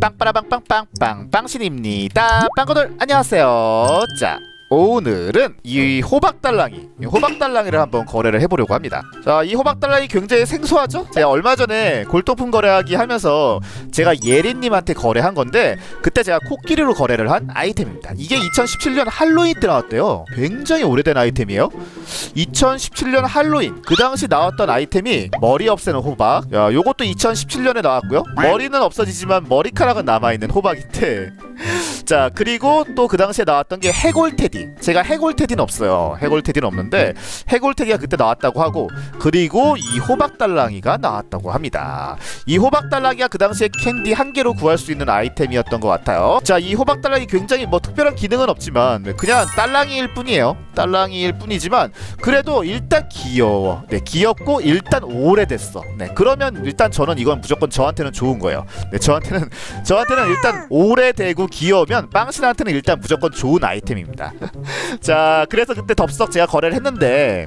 빵빠라빵빵빵빵 빵신입니다. 빵거들 안녕하세요. 자 오늘은 이 호박달랑이 이 호박달랑이를 한번 거래를 해보려고 합니다. 자 이 호박달랑이 굉장히 생소하죠? 제가 얼마 전에 골동품 거래하기 하면서 제가 예린님한테 거래한 건데 그때 제가 코끼리로 거래를 한 아이템입니다. 이게 2017년 할로윈 때 나왔대요. 굉장히 오래된 아이템이에요. 2017년 할로윈 그 당시 나왔던 아이템이 머리 없애는 호박 야 요것도 2017년에 나왔고요 머리는 없어지지만 머리카락은 남아있는 호박인데 자 그리고 또 그 당시에 나왔던 게 해골테디 제가 해골테디는 없어요 해골테디는 없는데 해골테디가 그때 나왔다고 하고 그리고 이 호박달랑이가 나왔다고 합니다 이 호박달랑이가 그 당시에 캔디 한 개로 구할 수 있는 아이템이었던 것 같아요 자 이 호박달랑이 굉장히 뭐 특별한 기능은 없지만 그냥 딸랑이일 뿐이에요 딸랑이일 뿐이지만 그래도 일단 귀여워. 네, 귀엽고 일단 오래됐어. 네, 그러면 일단 저는 이건 무조건 저한테는 좋은 거예요. 네, 저한테는 저한테는 일단 오래되고 귀여우면 빵신한테는 일단 무조건 좋은 아이템입니다. 자, 그래서 그때 덥석 제가 거래를 했는데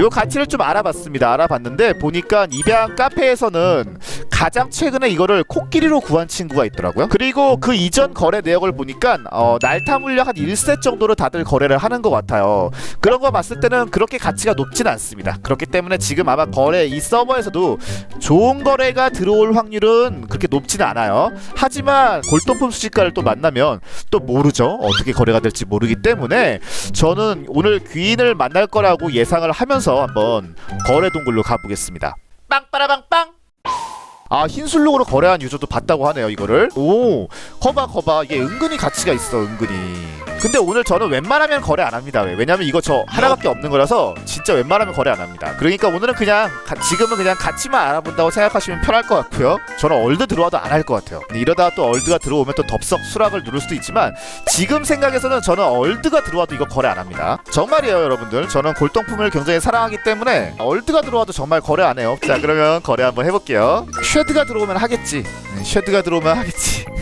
요 가치를 좀 알아봤습니다. 알아봤는데 보니까 입양 카페에서는 가장 최근에 이거를 코끼리로 구한 친구가 있더라고요. 그리고 그 이전 거래 내역을 보니까 어, 날타 물량 한 1세 정도로 다들 거래를 하는 것 같아요. 그런 거 봤을 때는 그렇게 가치가 높진 않습니다. 그렇기 때문에 지금 아마 거래 이 서버에서도 좋은 거래가 들어올 확률은 그렇게 높지는 않아요. 하지만 골동품 수집가를 또 만나면 또 모르죠. 어떻게 거래가 될지 모르기 때문에 저는 오늘 귀인을 만날 거라고 예상을 하면서 한번 거래 동굴로 가보겠습니다. 빵빠라빵빵. 아 흰술록으로 거래한 유저도 봤다고 하네요 이거를. 오. 커봐 커봐. 이게 은근히 가치가 있어 은근히. 근데 오늘 저는 웬만하면 거래 안 합니다 왜? 왜냐면 이거 저 하나밖에 없는 거라서 진짜 웬만하면 거래 안 합니다. 그러니까 오늘은 그냥 가- 지금은 그냥 가치만 알아본다고 생각하시면 편할 것 같고요. 저는 얼드 들어와도 안 할 것 같아요. 근데 이러다가 또 얼드가 들어오면 또 덥석 수락을 누를 수도 있지만 지금 생각에서는 저는 얼드가 들어와도 이거 거래 안 합니다. 정말이에요 여러분들. 저는 골동품을 굉장히 사랑하기 때문에 얼드가 들어와도 정말 거래 안 해요. 자 그러면 거래 한번 해볼게요. 쉐 드가 들어오면 하겠지 네, 쉐드가 들어오면 하겠지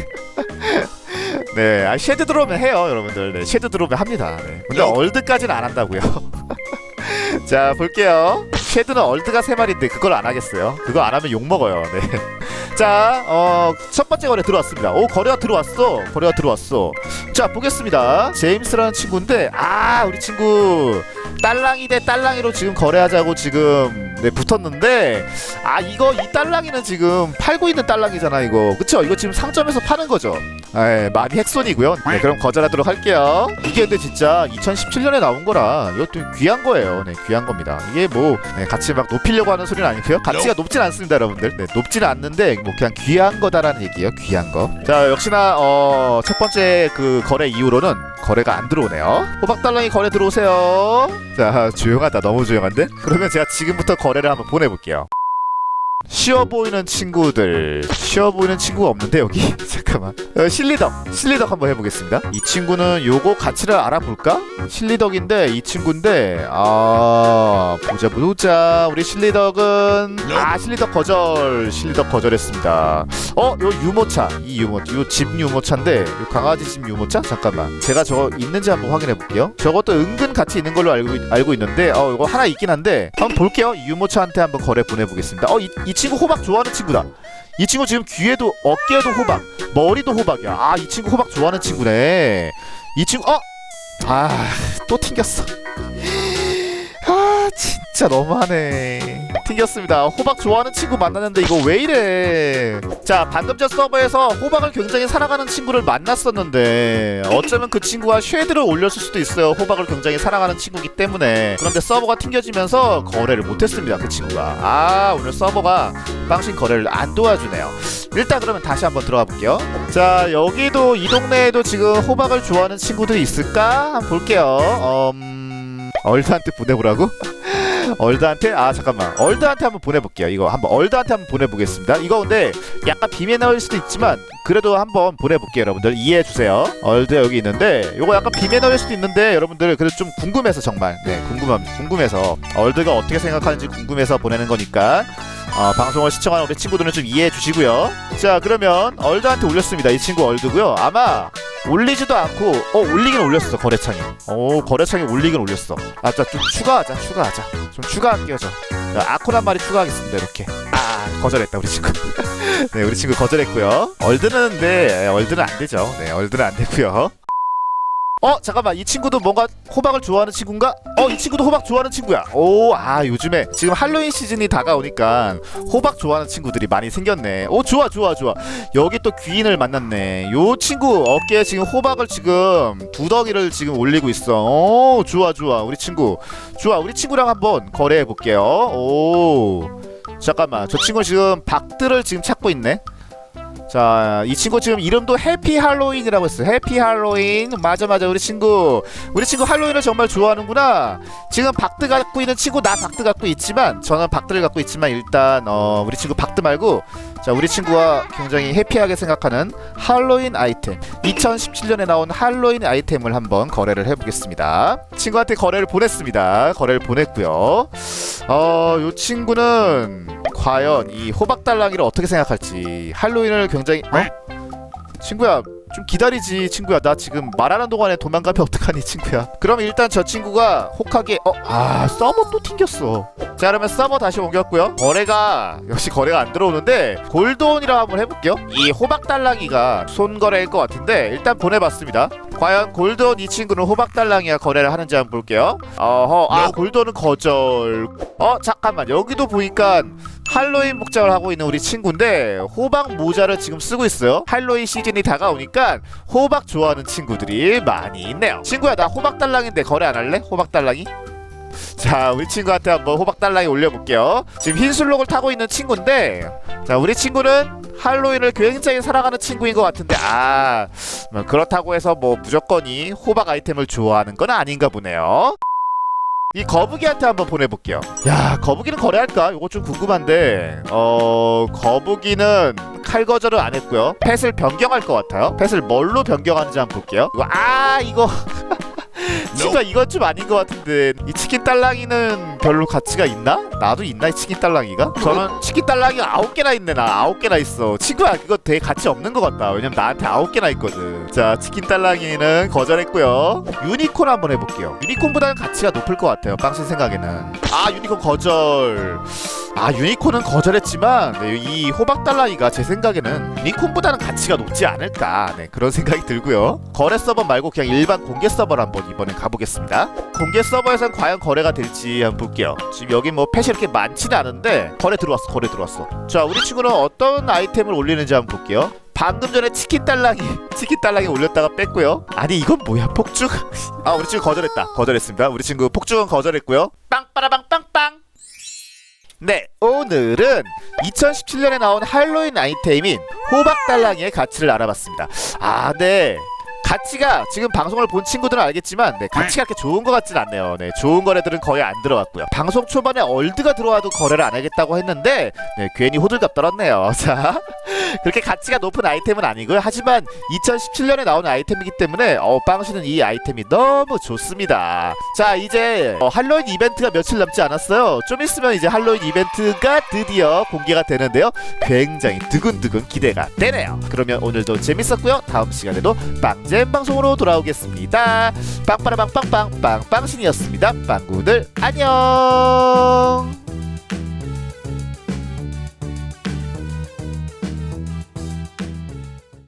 네, 아, 쉐드 들어오면 해요, 여러분들. 네, 쉐드 들어오면 합니다. 네. 근데 얼드까지는 안 한다고요. 자, 볼게요. 쉐드는 얼드가 세 마리인데 그걸 안 하겠어요. 그거 안 하면 욕 먹어요. 네. 자, 어, 첫 번째 거래 들어왔습니다. 오, 거래가 들어왔어. 거래가 들어왔어. 자, 보겠습니다. 제임스라는 친구인데, 아, 우리 친구 딸랑이 대 딸랑이로 지금 거래하자고 지금 네, 붙었는데, 아, 이거 이 딸랑이는 지금 팔고 있는 딸랑이잖아, 이거. 그쵸? 이거 지금 상점에서 파는 거죠. 에, 많이 핵손이고요. 네, 그럼 거절하도록 할게요. 이게 근데 진짜 2017년에 나온 거라 이것도 귀한 거예요. 네, 귀한 겁니다. 이게 뭐 네, 가치 막 높이려고 하는 소리는 아니고요. 가치가 높진 않습니다, 여러분들. 네, 높지는 않는데 뭐 그냥 귀한 거다라는 얘기예요. 귀한 거. 자, 역시나 어, 첫 번째 그 거래 이후로는 거래가 안 들어오네요. 호박달랑이 거래 들어오세요. 자, 조용하다. 너무 조용한데? 그러면 제가 지금부터 거래를 한번 보내볼게요. 쉬워 보이는 친구들 쉬워 보이는 친구가 없는데 여기? 잠깐만. 어, 실리덕 실리덕 한번 해보겠습니다. 이 친구는 요거 가치를 알아볼까? 실리덕인데 이 친구인데 아 보자 보자. 우리 실리덕은 아 실리덕 거절 실리덕 거절했습니다. 어 요 유모차 이 유모 요 집 유모차인데 요 강아지 집 유모차? 잠깐만. 제가 저거 있는지 한번 확인해 볼게요. 저것도 은근 가치 있는 걸로 알고 알고 있는데 어 이거 하나 있긴 한데 한번 볼게요. 이 유모차한테 한번 거래 보내보겠습니다. 어이 이 친구 호박 좋아하는 친구다. 이 친구 지금 귀에도 어깨에도 호박 머리도 호박이야. 아 이 친구 호박 좋아하는 친구네. 이 친구 어? 아 또 튕겼어 아 진짜 너무하네. 튕겼습니다. 호박 좋아하는 친구 만났는데 이거 왜 이래? 자 방금 전 서버에서 호박을 굉장히 사랑하는 친구를 만났었는데 어쩌면 그 친구가 쉐드를 올렸을 수도 있어요. 호박을 굉장히 사랑하는 친구기 때문에. 그런데 서버가 튕겨지면서 거래를 못했습니다 그 친구가. 아 오늘 서버가 빵신 거래를 안 도와주네요. 일단 그러면 다시 한번 들어가 볼게요. 자 여기도 이 동네에도 지금 호박을 좋아하는 친구들이 있을까? 한번 볼게요. 음... 얼드한테 보내보라고? 얼드한테? 아 잠깐만 얼드한테 한번 보내볼게요 이거 한번 얼드한테 한번 보내보겠습니다 이거 근데 약간 비매 나올 수도 있지만 그래도 한번 보내볼게요 여러분들 이해해주세요 얼드 여기 있는데 이거 약간 비매 나올 수도 있는데 여러분들 그래도 좀 궁금해서 정말 네 궁금함 궁금해서 얼드가 어떻게 생각하는지 궁금해서 보내는 거니까 어, 방송을 시청하는 우리 친구들은 좀 이해해 주시고요. 자, 그러면 얼드한테 올렸습니다. 이 친구 얼드고요. 아마 올리지도 않고 어 올리긴 올렸어 거래창에. 오 거래창에 올리긴 올렸어. 아자 좀 추가하자 추가하자. 좀 추가할게요 저. 한 마리 추가하겠습니다 이렇게. 아아 거절했다 우리 친구 네 우리 친구 거절했고요 얼드는 네 얼드는 안 되죠 네 얼드는 안 되고요 어 잠깐만. 이 친구도 뭔가 호박을 좋아하는 친구인가? 어 이 친구도 호박 좋아하는 친구야. 오 아 요즘에 지금 할로윈 시즌이 다가오니까 호박 좋아하는 친구들이 많이 생겼네. 오 좋아 좋아 좋아. 여기 또 귀인을 만났네. 요 친구 어깨에 지금 호박을 지금 두덩이를 지금 올리고 있어. 오 좋아 좋아. 우리 친구. 좋아 우리 친구랑 한번 거래해 볼게요. 오. 잠깐만. 저 친구 지금 박들을 지금 찾고 있네 자, 이 친구 지금 이름도 해피 할로윈이라고 했어. 해피 할로윈. 맞아, 맞아. 우리 친구. 우리 친구 할로윈을 정말 좋아하는구나. 지금 박드 갖고 있는 친구, 나 박드 갖고 있지만, 저는 박드를 갖고 있지만, 일단, 어, 우리 친구 박드 말고, 자, 우리 친구가 굉장히 해피하게 생각하는 할로윈 아이템. 2017년에 나온 할로윈 아이템을 한번 거래를 해보겠습니다. 친구한테 거래를 보냈습니다. 거래를 보냈고요. 어, 요 친구는 과연 이 호박달랑이를 어떻게 생각할지. 할로윈을 굉장히 어? 친구야 좀 기다리지 친구야. 나 지금 말하는 동안에 도망가면 어떡하니 친구야? 그럼 일단 저 친구가 혹하게 어? 아 서버 또 튕겼어. 자 그러면 서버 다시 옮겼고요. 거래가 역시 거래가 안 들어오는데 골드온이라 한번 해볼게요. 이 호박달랑이가 손거래일 것 같은데 일단 보내봤습니다. 과연 골드온 이 친구는 호박달랑이와 거래를 하는지 한번 볼게요. 어허 아 골드온은 거절. 어 잠깐만. 여기도 보니까 할로윈 복장을 하고 있는 우리 친구인데 호박 모자를 지금 쓰고 있어요 할로윈 시즌이 다가오니까 호박 좋아하는 친구들이 많이 있네요 친구야 나 호박 달랑인데 거래 안 할래? 호박 달랑이? 자 우리 친구한테 한번 호박 달랑이 올려볼게요 지금 흰 술록을 타고 있는 친구인데 자 우리 친구는 할로윈을 굉장히 사랑하는 친구인 것 같은데 아뭐 그렇다고 해서 뭐 무조건이 호박 아이템을 좋아하는 건 아닌가 보네요 이 거북이한테 한번 보내볼게요. 야, 거북이는 거래할까? 이거 좀 궁금한데, 어, 거북이는 칼 거절을 안 했고요. 펫을 변경할 것 같아요. 펫을 뭘로 변경하는지 한번 볼게요. 이거, 아, 이거. 진짜 이건 좀 아닌 것 같은데 이 치킨 딸랑이는 별로 가치가 있나? 나도 있나 이 치킨 딸랑이가? 저는 치킨 딸랑이가 아홉 개나 있네 나 아홉 개나 있어. 친구야 이거 되게 가치 없는 것 같다. 왜냐면 나한테 아홉 개나 있거든. 자 치킨 딸랑이는 거절했고요. 유니콘 한번 해볼게요. 유니콘보다는 가치가 높을 것 같아요 빵신 생각에는. 아 유니콘 거절 아 유니콘은 거절했지만 네, 이 호박 달랑이가 제 생각에는 유니콘보다는 가치가 높지 않을까 네, 그런 생각이 들고요. 거래 서버 말고 그냥 일반 공개 서버를 한번 이번엔 가보겠습니다. 공개 서버에선 과연 거래가 될지 한번 볼게요. 지금 여기 뭐 펫이 이렇게 많지는 않은데 거래 들어왔어 거래 들어왔어. 자 우리 친구는 어떤 아이템을 올리는지 한번 볼게요. 방금 전에 치킨 딸랑이 치킨 딸랑이 올렸다가 뺐고요. 아니 이건 뭐야 폭죽? 아 우리 친구 거절했다. 거절했습니다. 우리 친구 폭죽은 거절했고요. 빵빠라빵 빵빵 네, 오늘은 2017년에 나온 할로윈 아이템인 호박달랑이의 가치를 알아봤습니다. 아, 네. 가치가 지금 방송을 본 친구들은 알겠지만 네, 가치가 그렇게 좋은 것 같진 않네요. 네, 좋은 거래들은 거의 안 들어왔고요. 방송 초반에 얼드가 들어와도 거래를 안 하겠다고 했는데 네, 괜히 호들갑 떨었네요. 자, 그렇게 가치가 높은 아이템은 아니고요. 하지만 2017년에 나온 아이템이기 때문에 어, 빵씨는 이 아이템이 너무 좋습니다. 자, 이제 어, 할로윈 이벤트가 며칠 남지 않았어요. 좀 있으면 이제 할로윈 이벤트가 드디어 공개가 되는데요. 굉장히 두근두근 기대가 되네요. 그러면 오늘도 재밌었고요. 다음 시간에도 빵잼 방송으로 돌아오겠습니다. 빵빠라빵빵빵 빵빵신이었습니다. 빵구들 안녕.